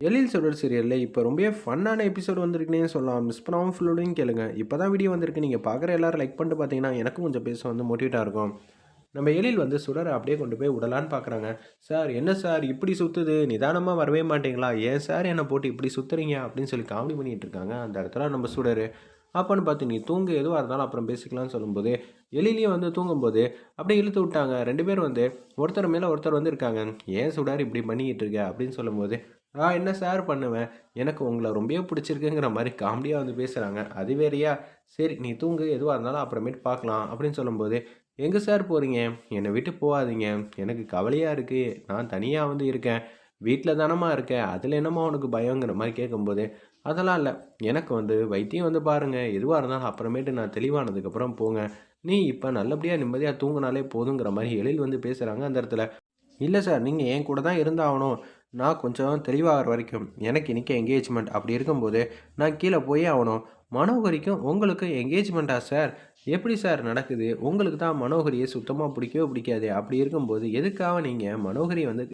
எழில் சுடர் சீரியலில் இப்போ ரொம்பவே ஃபன்னான எபிசோட் வந்திருக்குன்னே சொல்லலாம். மிஸ் பண்ணாமல் ஃபுல்லோடையும் கேளுங்க. இப்போ தான் வீடியோ வந்திருக்கு. நீங்கள் பார்க்குற எல்லாரும் லைக் பண்ணிட்டு பார்த்தீங்கன்னா எனக்கும் கொஞ்சம் பேச வந்து மோட்டிவேட்டாக இருக்கும். நம்ம எழில் வந்து சுடரை அப்படியே கொண்டு போய் விடலான்னு பார்க்குறாங்க சார் என்ன சார்? இப்படி சுற்றுது நிதானமாக வரவே மாட்டீங்களா? ஏன் சார் என்னை போட்டு இப்படி சுற்றுறீங்க அப்படின்னு சொல்லி காமெடி பண்ணிகிட்டு இருக்காங்க. அந்த இடத்துல நம்ம சுடர். அப்போன்னு பார்த்து நீ தூங்கு. எதுவாக இருந்தாலும் அப்புறம் பேசிக்கலாம்னு சொல்லும்போது. எலிலையும் வந்து தூங்கும்போது அப்படியே இழுத்து விட்டாங்க. ரெண்டு பேரும் வந்து ஒருத்தர் மேலே ஒருத்தர் வந்து இருக்காங்க. ஏன் சுடார் இப்படி பண்ணிக்கிட்டு இருக்க? அப்படின்னு சொல்லும்போது நான் என்ன சார் பண்ணுவேன்? எனக்கு உங்களை ரொம்பவே பிடிச்சிருக்குங்கிற மாதிரி காமெடியாக வந்து பேசுகிறாங்க அது வேறையா? சரி நீ தூங்கு. எதுவாக இருந்தாலும் அப்புறமேட்டு பார்க்கலாம் அப்படின்னு சொல்லும்போது எங்கே சார் போகிறீங்க என்னை விட்டு போகாதீங்க. எனக்கு கவலையாக இருக்குது நான் தனியாக வந்து இருக்கேன். வீட்டில் தானம்மா இருக்கேன் அதில் என்னம்மா உனக்கு பயங்கிற மாதிரி கேட்கும்போது அதெல்லாம் இல்லை. எனக்கு வந்து வைத்தியம் வந்து பாருங்கள் எதுவாக இருந்தாலும் அப்புறமேட்டு நான் தெளிவானதுக்கப்புறம் போங்க. நீ இப்போ நல்லபடியாக நிம்மதியாக தூங்கினாலே போதுங்கிற மாதிரி எழில் வந்து பேசுகிறாங்க அந்த இடத்துல. இல்லை சார் நீங்கள் என் கூட தான் இருந்தாகணும். நான் கொஞ்சம் தெளிவாகிற வரைக்கும் எனக்கு இன்றைக்கி என்கேஜ்மெண்ட் அப்படி இருக்கும்போது நான் கீழே போய் ஆகணும். மனோகரிக்கும் உங்களுக்கு என்கேஜ்மெண்ட்டா சார் எப்படி சார் நடக்குது? உங்களுக்கு தான் மனோகரியை சுத்தமாக பிடிக்கவே பிடிக்காது? அப்படி இருக்கும்போது எதுக்காக நீங்கள் மனோகரி வந்து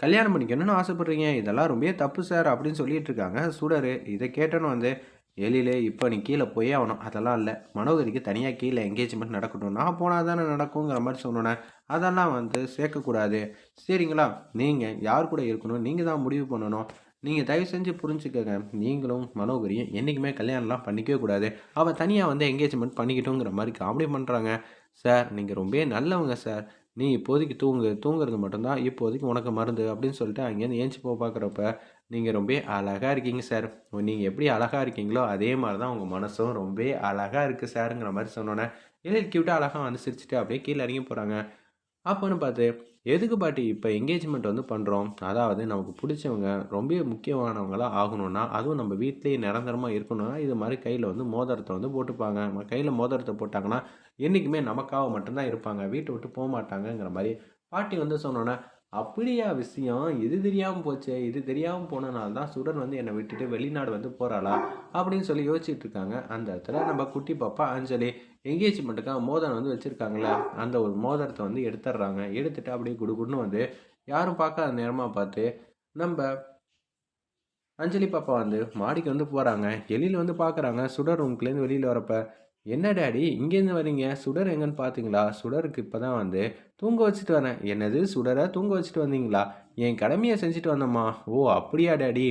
கல்யாணம் பண்ணிக்கணும்னு ஆசைப்பட்றீங்க? இதெல்லாம் ரொம்ப தப்பு சார் அப்படின்னு சொல்லிட்டு இருக்காங்க. சுடர் இதை கேட்டோன்னு வந்து எழிலே இப்போ நீ கீழே போயே ஆகணும். அதெல்லாம் இல்லை. மனோகரிக்கு தனியாக கீழே என்கேஜ்மெண்ட் நடக்கட்டும். நான் போனால் தானே நடக்குங்கிற மாதிரி சொன்னோன்னே அதெல்லாம் வந்து சேர்க்கக்கூடாது. சரிங்களா? நீங்கள் யார் கூட இருக்கணும்? நீங்கள் தான் முடிவு பண்ணணும். நீங்கள் தயவு செஞ்சு புரிஞ்சுக்கங்க. நீங்களும் மனோகரியும் என்றைக்குமே கல்யாணம்லாம் பண்ணிக்கவே கூடாது. அவள் தனியாக வந்து என்கேஜ்மெண்ட் பண்ணிக்கிட்டோங்கிற மாதிரி காமெடி பண்ணுறாங்க சார் நீங்கள் ரொம்ப நல்லவங்க சார். நீ இப்போதைக்கு தூங்கு தூங்குறது மட்டும்தான் இப்போதைக்கு உனக்கு மருந்து அப்படின்னு சொல்லிட்டு அங்கேருந்து ஏஞ்சி போக பார்க்குறப்ப நீங்கள் ரொம்ப அழகாக இருக்கீங்க சார் நீங்கள் எப்படி அழகாக இருக்கீங்களோ அதே மாதிரி தான் உங்கள் மனசும் ரொம்ப அழகாக இருக்குது சாருங்கிற மாதிரி சொன்னோன்னே இல்லை கியூட்டாக அழகாக வந்து சிரிச்சுட்டு அப்படியே கீழே இறங்கி போகிறாங்க அப்போன்னு பார்த்து எதுக்கு பாட்டி இப்போ என்கேஜ்மெண்ட் வந்து பண்ணுறோம் அதாவது நமக்கு பிடிச்சவங்க ரொம்ப முக்கியமானவங்களாக ஆகணும்னா அதுவும் நம்ம வீட்லேயே நிரந்தரமாக இருக்கணும்னா இது மாதிரி கையில் வந்து மோதிரத்தை வந்து போட்டுப்பாங்க. நம்ம கையில் மோதிரத்தை போட்டாங்கன்னா என்றைக்குமே நமக்காக மட்டும்தான் இருப்பாங்க. வீட்டை விட்டு போக மாட்டாங்கங்கிற மாதிரி. பாட்டி வந்து சொன்னோன்னே அப்படியா விஷயம். இது தெரியாமல் போச்சே. இது தெரியாமல் போனனால தான் சுடர் வந்து என்னை விட்டுட்டு வெளிநாடு வந்து போகிறாளா அப்படின்னு சொல்லி யோசிச்சுட்டு இருக்காங்க. அந்த இடத்துல நம்ம குட்டி பாப்பா அஞ்சலி எங்கேஜ்மெண்ட்டுக்காக மோதிரம் வந்து வச்சுருக்காங்களே அந்த ஒரு மோதிரத்தை வந்து எடுத்துடுறாங்க. எடுத்துகிட்டு அப்படியே குடுகுடுன்னு வந்து யாரும் பார்க்காத நேரமாக பார்த்து நம்ம அஞ்சலி பாப்பா வந்து மாடிக்கு வந்து போகிறாங்க எலியில் வந்து பார்க்குறாங்க சுடர் ரூம்குள்ளேருந்து வெளியில் வரப்ப என்ன டேடி இங்கேருந்து வரீங்க? சுடர் எங்கன்னு பார்த்தீங்களா சுடருக்கு இப்போ தான் வந்து தூங்க வச்சுட்டு வரேன் என்னது? சுடரை தூங்க வச்சுட்டு வந்தீங்களா? என் கடமையை செஞ்சுட்டு வந்தம்மா. ஓ அப்படியா டேடி.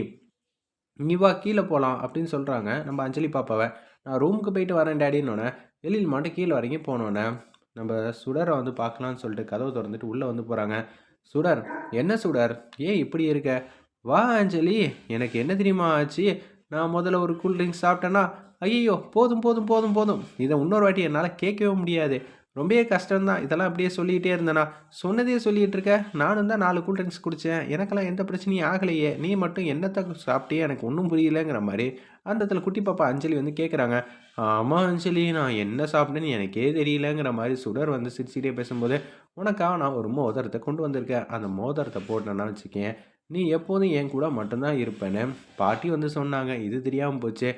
நீ வா கீழே போகலாம் அப்படின்னு சொல்கிறாங்க நம்ம அஞ்சலி பாப்பாவை. நான் ரூமுக்கு போயிட்டு வரேன் டேடின்னு வெளியில் மட்டும் கீழே வரைக்கும் போனோன்னே நம்ம சுடரை வந்து பார்க்கலான்னு சொல்லிட்டு கதவை திறந்துட்டு உள்ளே வந்து போகிறாங்க சுடர் என்ன சுடர்? ஏன் இப்படி இருக்க? வா அஞ்சலி. எனக்கு என்ன தெரியுமா ஆச்சு? நான் முதல்ல ஒரு கூல் ட்ரிங்க்ஸ் சாப்பிட்டேன்னா ஐயோ போதும் போதும் போதும் போதும். இதை இன்னொரு வாட்டி என்னால் கேட்கவே முடியாது. ரொம்பவே கஷ்டம்தான். இதெல்லாம் அப்படியே சொல்லிகிட்டே இருந்தேனா சொன்னதே சொல்லிகிட்டு இருக்க நானும் தான் நாலு கூல் ட்ரிங்க்ஸ் குடித்தேன் எனக்கெல்லாம் எந்த பிரச்சனையும் ஆகலையே. நீ மட்டும் என்னத்தை சாப்பிட்டே எனக்கு ஒன்றும் புரியலைங்கிற மாதிரி. அந்த இடத்துல குட்டி பாப்பா அஞ்சலி வந்து கேட்குறாங்க ஆமாம் அஞ்சலி நான் என்ன சாப்பிட்டேன்னு எனக்கே தெரியலங்கிற மாதிரி சுடர் வந்து சிரிச்சிட்டே பேசும்போது உனக்காக நான் ஒரு மோதிரத்தை கொண்டு வந்திருக்கேன். அந்த மோதிரத்தை போட்டேன்னா வச்சுக்கேன். நீ எப்போதும் என் கூட மட்டும்தான் இருப்பேன்னு பாட்டி வந்து சொன்னாங்க. இது தெரியாமல் போச்சு.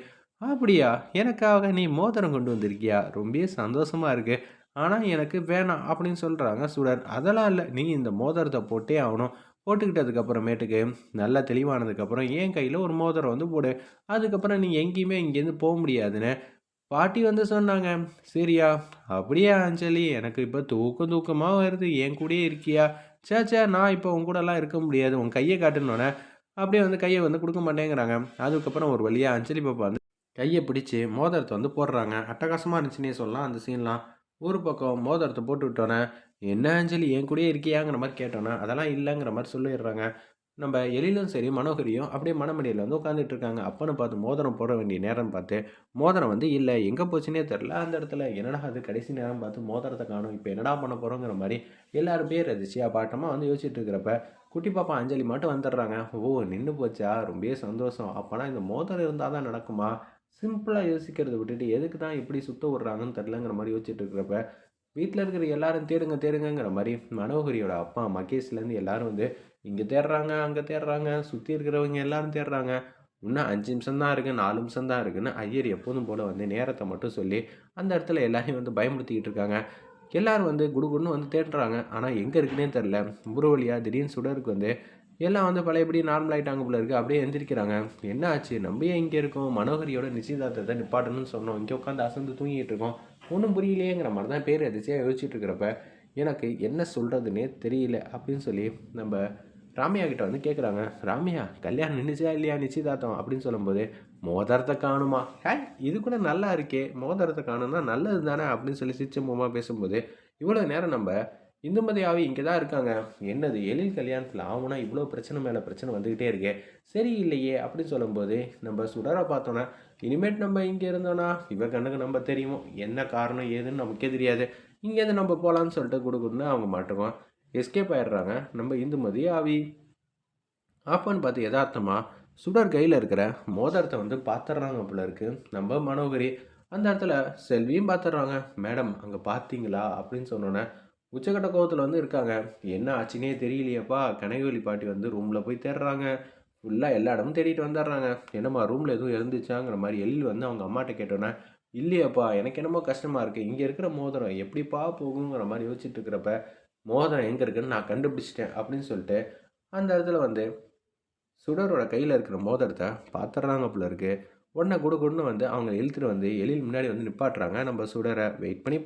அப்படியா? எனக்காக நீ மோதிரம் கொண்டு வந்திருக்கியா? ரொம்ப சந்தோஷமாக இருக்குது ஆனால் எனக்கு வேணாம் அப்படின்னு சொல்கிறாங்க சுடர். அதெல்லாம் இல்லை. நீ இந்த மோதிரத்தை போட்டே ஆகணும். போட்டுக்கிட்டதுக்கப்புறமேட்டுக்கு நல்லா தெளிவானதுக்கப்புறம் என் கையில் ஒரு மோதிரம் வந்து போடு. அதுக்கப்புறம் நீ எங்கேயுமே இங்கேருந்து போக முடியாதுன்னு பாட்டி வந்து சொன்னாங்க. சரியா? அப்படியே அஞ்சலி எனக்கு இப்போ தூக்கம் தூக்கமாக வருது. என் கூடயே இருக்கியா? சே சே நான் இப்போ உன் கூடலாம் இருக்க முடியாது. உன் கையை காட்டுனோடனே அப்படியே வந்து கையை வந்து கொடுக்க மாட்டேங்கிறாங்க. அதுக்கப்புறம் ஒரு வழியாக அஞ்சலி பாப்பா வந்து கையை பிடிச்சி மோதிரத்தை வந்து போடுறாங்க. அட்டகாசமாக இருந்துச்சுன்னே சொல்லலாம் அந்த சீன்லாம் ஒரு பக்கம் மோதிரத்தை போட்டு விட்டோன்னே என்ன அஞ்சலி என் கூடயே இருக்கியாங்கிற மாதிரி கேட்டோன்னே அதெல்லாம் இல்லைங்கிற மாதிரி சொல்லிடுறாங்க. நம்ம எழிலும் சரி மனோகரியும் அப்படியே மனமடியில் வந்து உட்காந்துட்டு இருக்காங்க. அப்பன்னு பார்த்து மோதிரம் போட வேண்டிய நேரம் பார்த்து மோதிரம் வந்து இல்லை எங்கே போச்சுன்னே தெரில அந்த இடத்துல என்னடா அது கடைசி நேரம் பார்த்து மோதிரத்தை காணும் இப்போ என்னடா பண்ண போகிறோங்கிற மாதிரி எல்லாரும் பேர் ரசிச்சு பாட்டமாக வந்து யோசிச்சுட்டு இருக்கிறப்ப குட்டி பாப்பா அஞ்சலி மட்டும் வந்துடுறாங்க. ஓ நின்று போச்சா? ரொம்பவே சந்தோஷம். அப்போனா இந்த மோதிரம் இருந்தால் தான் நடக்குமா? சிம்பிளாக யோசிக்கிறத விட்டுட்டு எதுக்கு தான் இப்படி சுத்த விட்றாங்கன்னு தெரிலங்கிற மாதிரி யோசிச்சுட்டு இருக்கிறப்ப வீட்டில் இருக்கிற எல்லாரும் தேடுங்க தேடுங்கிற மாதிரி மனோகரியோட அப்பா மகேஷ்லேருந்து எல்லாரும் வந்து இங்கே தேடுறாங்க அங்கே தேடுறாங்க சுற்றி இருக்கிறவங்க எல்லாரும் தேடுறாங்க. இன்னும் அஞ்சு நிமிஷம் தான் இருக்குது நாலு நிமிஷம் தான் இருக்குன்னு ஐயர் எப்போதும் போல் வந்து நேரத்தை மட்டும் சொல்லி அந்த இடத்துல எல்லாரையும் வந்து பயமுறுத்திக்கிட்டு இருக்காங்க. எல்லோரும் வந்து குடுகுடுன்னு வந்து தேடுறாங்க. ஆனால் எங்கே இருக்குன்னே தெரில ஒரு வழியாக திடீர்னு சுடருக்கு வந்து எல்லாம் வந்து பழையபடி நார்மல் ஆகிட்டாங்க போல இருக்குது அப்படியே எந்திரிக்கிறாங்க. என்ன ஆச்சு நம்ம ஏன் இங்கே இருக்கோம்? மனோகரியோட நிச்சயதார்த்தத்தை நிப்பாட்டணும்னு சொன்னோம். இங்கே உட்காந்து அசந்து தூங்கிட்டு இருக்கோம். ஒன்றும் புரியலையேங்கிற மாதிரி தான் பேர் அதிர்ச்சியாக யோசிச்சுட்டு இருக்கிறப்ப எனக்கு என்ன சொல்கிறதுனே தெரியல அப்படின்னு சொல்லி நம்ம ராமையா கிட்ட வந்து கேட்குறாங்க ராமையா கல்யாணம் நின்றுச்சா இல்லையா நிச்சயதார்த்தம்? அப்படின்னு சொல்லும்போது மோதிரத்தை காணுமா? ஹே இது கூட நல்லா இருக்கே. மோதிரத்தை காணும்னா நல்லது தானே அப்படின்னு சொல்லி சிச்சமமாக பேசும்போது இவ்வளோ நேரம் நம்ம இந்துமதி ஆவி இங்கே தான் இருக்காங்க. என்னது எழில் கல்யாணத்தில் ஆகுனா இவ்வளோ பிரச்சனை மேலே பிரச்சனை வந்துக்கிட்டே இருக்கே. சரி இல்லையே அப்படின்னு சொல்லும்போது நம்ம சுடரை பார்த்தோன்னா இனிமேட் நம்ம இங்கே இருந்தோன்னா இவ கண்ணுக்கு நம்ம தெரியுமோ? என்ன காரணம் ஏதுன்னு நமக்கே தெரியாது. இங்கேருந்து நம்ம போகலான்னு சொல்லிட்டு கொடுக்குன்னு அவங்க மாட்டுவோம் எஸ்கேப் ஆயிடுறாங்க. நம்ம இந்துமதி ஆவி ஆப்பான்னு பார்த்து எதார்த்தமாக சுடர் கையில் இருக்கிற மோதிரத்தை வந்து பார்த்துட்றாங்க போல இருக்குது நம்ம மனோகரி அந்த இடத்துல செல்வியும் பார்த்துட்றாங்க மேடம் அங்கே பார்த்தீங்களா அப்படின்னு சொன்னோன்னே உச்சக்கட்ட கோவத்தில் வந்து இருக்காங்க. என்ன ஆச்சுன்னே தெரியலையப்பா. கனகவெளி பாட்டி வந்து ரூமில் போய் தேடுறாங்க. ஃபுல்லாக எல்லா இடமும் தேடிட்டு வந்துடுறாங்க. என்னம்மா ரூமில் எதுவும் இருந்துச்சாங்கிற மாதிரி எழில் வந்து அவங்க அம்மாட்ட கேட்டோன்னே இல்லையாப்பா எனக்கு என்னமோ கஷ்டமாக இருக்குது இங்கே இருக்கிற மோதிரம் எப்படிப்பா போகுங்கிற மாதிரி யோசிச்சுட்டு இருக்கிறப்ப மோதிரம் எங்கே இருக்குன்னு நான் கண்டுபிடிச்சிட்டேன் அப்படின்னு சொல்லிட்டு அந்த இடத்துல வந்து சுடரோட கையில் இருக்கிற மோதிரத்தை பார்த்துட்றாங்க போல இருக்குது உடனே குடு குடுன்னு வந்து அவங்க இழுத்துட்டு வந்து எழில் முன்னாடி வந்து நிப்பாட்டுறாங்க. நம்ம சுடரை வெயிட் பண்ணி